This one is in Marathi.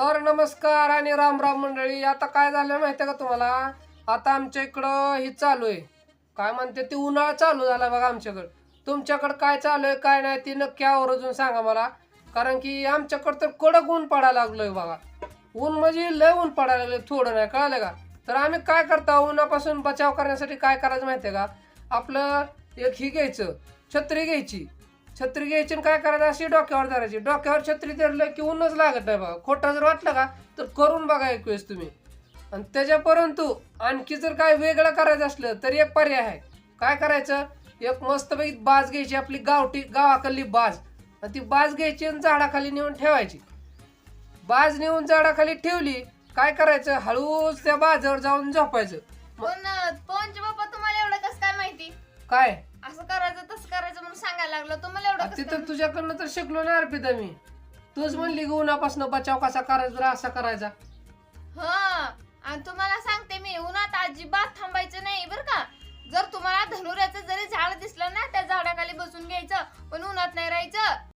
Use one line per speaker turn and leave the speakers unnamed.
तर नमस्कार आणि राम राम मंडळी आता काय झालं माहितीये का तुम्हाला? आता आमच्या इकडं हे चालू आहे. काय म्हणते ते उन्हाळा चालू झाला बघा आमच्याकडं. तुमच्याकडं काय चालू आहे काय नाही ती नक्की आवर्जून सांगा मला. कारण की आमच्याकडं तर कडक ऊन पडायला लागलोय बघा. ऊन म्हणजे लय ऊन पडायला लागलं थोडं नाही कळलं का? तर आम्ही काय करतो उन्हापासून बचाव करण्यासाठी काय करायचं माहितीये का? आपलं एक ही घ्यायचं छत्री घ्यायची. छत्री घ्यायची आणि काय करायचं? अशी डोक्यावर धरायची. डोक्यावर छत्री धरलं की ऊनच लागत नाही बघा. खोटं जर वाटलं का तर करून बघा एक वेळेस तुम्ही. आणि त्याच्या परंतु आणखी जर काय वेगळं करायचं असलं तर एक पर्याय आहे. काय करायचं? एक मस्तपैकी बाज घ्यायची आपली गावठी गावाकडली बाज. आणि ती बाज घ्यायची आणि झाडाखाली नेऊन ठेवायची. बाज नेऊन झाडाखाली ठेवली काय करायचं? हळूच त्या बाजावर जाऊन झोपायचं.
पण पवनचे बाप्पा तुम्हाला एवढं कसं काय माहिती?
काय?
करायला लागलो तुम्हाला एवढं
तुझ्याकडनं तर शिकलो ना अर्पिता मी. तूच म्हणली की उन्हापासून बचाव कसा करायचा असा करायचा.
हा आणि तुम्हाला सांगते मी उन्हात अजिबात थांबायचं नाही बर का? जर तुम्हाला धनुर्याचं जरी झाड दिसलं ना त्या झाडाखाली बसून घ्यायचं पण उन्हात नाही राहायचं.